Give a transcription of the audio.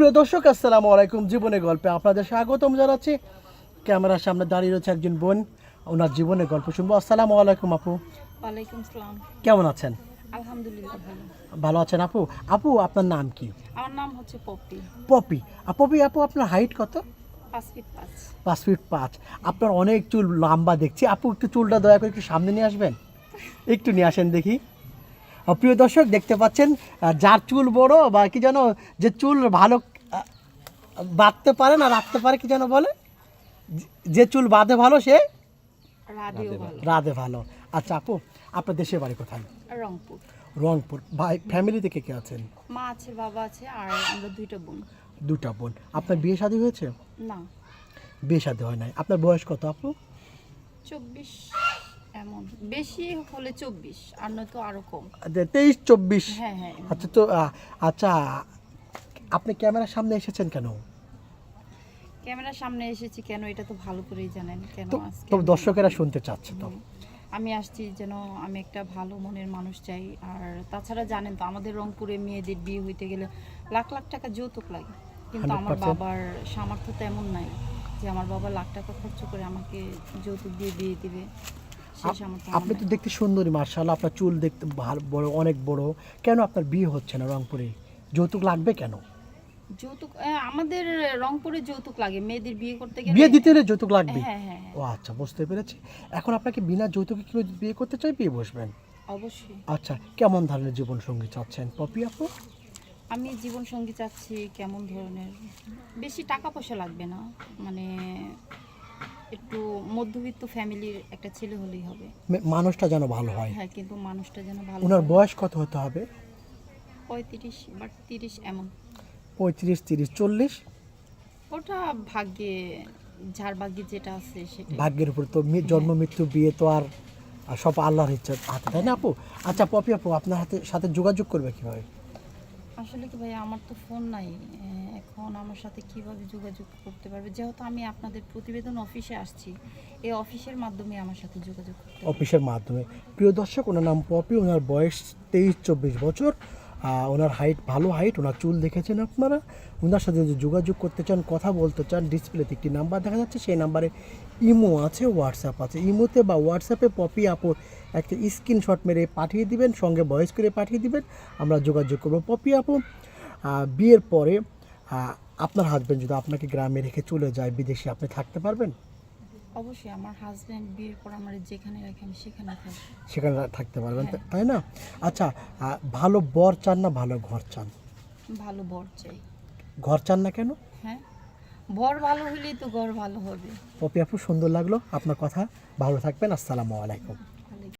প্রিয় দর্শক আসসালামু আলাইকুম। জীবনে গল্পে আপনাদের স্বাগতম জানাচ্ছি। ক্যামেরার সামনে দাঁড়িয়ে রয়েছে একজন বোন। ওনার জীবনে গল্প শুনব। আসসালামু আলাইকুম আপু। ওয়ালাইকুম সালাম। কেমন আছেন? আলহামদুলিল্লাহ ভালো। ভালো আছেন আপু? আপু আপনার নাম কি? আমার নাম হচ্ছে পপি। পপি। পপি আপু আপনার হাইট কত? পাঁচ ফিট পাঁচ। পাঁচ ফিট পাঁচ। আপনার অনেক চুল লম্বা দেখছি। আপু একটু চুলটা দয়া করে একটু সামনে নিয়ে আসবেন? একটু নিয়ে আসেন দেখি। প্রিয় দর্শক দেখতে পাচ্ছেন যার চুল বড় বা কি যেন যে চুল ভালো বাঁধতে পারে না রাখতে পারে কি যেন বলে? যে- চুল বাঁধে ভালো সে রাধে ভালো। আচ্ছা আপু আপনার দেশের বাড়ি কোথায়? রংপুর। রংপুর। ভাই ফ্যামিলি থেকে কে আছেন? মা আছে বাবা আছে আর আমরা দুইটা বোন। দুটা বোন। আপনার বিয়ে শাদী হয়েছে? না। বিয়ে শাদী হয় নাই। আপনার বয়স কত আপু? চব্বিশ। এমন। বেশি হলে চব্বিশ আর নয়তো আরও কম। তেইশ চব্বিশ? হ্যাঁ হ্যাঁ আচ্ছা তো আচ্ছা আপনি ক্যামেরার সামনে এসেছেন কেন? ক্যামেরার সামনে এসেছি কেন এটা তো ভালো করেই জানেন। কেন তো দর্শকেরা শুনতে চাচ্ছে তো। আমি আসছি যেন আমি একটা ভালো মনের মানুষ চাই। আর তাছাড়া জানেন তো আমাদের রংপুরে মেয়েদের বিয়ে হইতে গেলে লাখ লাখ টাকা যৌতুক লাগে। কিন্তু আমার বাবার সামর্থ্য তেমন নাই যে আমার বাবা লাখ টাকা খরচ করে আমাকে যৌতুক দিয়ে বিয়ে দিবে। আপনি তো দেখতে সুন্দরী মার্শাল আপনার চুল দেখতে বড় অনেক বড়। কেন আপনার বিয়ে হচ্ছে না রংপুরে? যৌতুক লাগবে কেন? যৌতুক আমাদের রংপুরে যৌতুক লাগে। মেয়েদের বিয়ে করতে গেলে বিয়ে দিতে হলে যৌতুক লাগবে? হ্যাঁ হ্যাঁ হ্যাঁ, ও আচ্ছা বুঝতে পেরেছি। এখন আপনাকে বিনা যৌতুকে কেউ বিয়ে করতে চাই? বিয়ে বসবেন? অবশ্যই। আচ্ছা কেমন ধরনের জীবন সঙ্গী চাচ্ছেন? পপি আপু? আমি জীবন সঙ্গী চাচ্ছি কেমন ধরনের? বেশি টাকা পয়সা লাগবে না। মানে একটু মধ্যবিত্ত ফ্যামিলির একটা ছেলে হলেই হবে। মানুষটা যেন ভালো হয়। হ্যাঁ কিন্তু মানুষটা যেন ভালো ওনার বয়স কত হতে হবে? পঁয়ত্রিশ বা তিরিশ এমন। পঁয়ত্রিশ তিরিশ চল্লিশ? ওটা ভাগ্যে যার ভাগ্যে যেটা আছে সেটা ভাগ্যের উপর তো জন্ম মৃত্যু বিয়ে তো আর আর সব আল্লাহর ইচ্ছা হাতে তাই না আপু? আচ্ছা পপি আপু আপনার হাতে সাথে যোগাযোগ করবে কীভাবে? আসলে কি ভাই আমার তো ফোন নাই। এখন আমার সাথে কীভাবে যোগাযোগ করতে পারবে? যেহেতু আমি আপনাদের প্রতিবেদন অফিসে আসছি, এই অফিসের মাধ্যমে আমার সাথে যোগাযোগ অফিসের মাধ্যমে। প্রিয় দর্শক, ওনার নাম পপি, ওনার বয়স তেইশ, চব্বিশ বছর। ওনার হাইট ভালো হাইট ওনার চুল দেখেছেন আপনারা? ওনার সাথে যদি যোগাযোগ করতে চান, কথা বলতে চান ডিসপ্লেতে একটি নাম্বার দেখা যাচ্ছে, সেই নাম্বারে ইমো আছে হোয়াটসঅ্যাপ আছে। ইমোতে বা হোয়াটসঅ্যাপে পপি আপুর একটা স্ক্রিনশট মেরে পাঠিয়ে দিবেন, সঙ্গে ভয়েস করে পাঠিয়ে দিবেন, আমরা যোগাযোগ করব। পপি আপু বিয়ের পরে আপনার হাজব্যান্ড যদি আপনাকে গ্রামে রেখে চলে যায়, বিদেশে আপনি থাকতে পারবেন? অবশ্যই আমার হাজব্যান্ড বিয়ের পর আমার যেখানে রাখি আমি সেখানে থাকি সেখানে থাকতে পারবেন তা- তাই না? আচ্ছা ভালো বর চান না ভালো ঘর চান? ভালো বর চাই। ঘর চান না কেন? হ্যাঁ। বর ভালো হলেই তো ঘর ভালো হবে। পপি আপু সুন্দর লাগল আপনার কথা। ভালো থাকবেন আসসালামু আলাইকুম।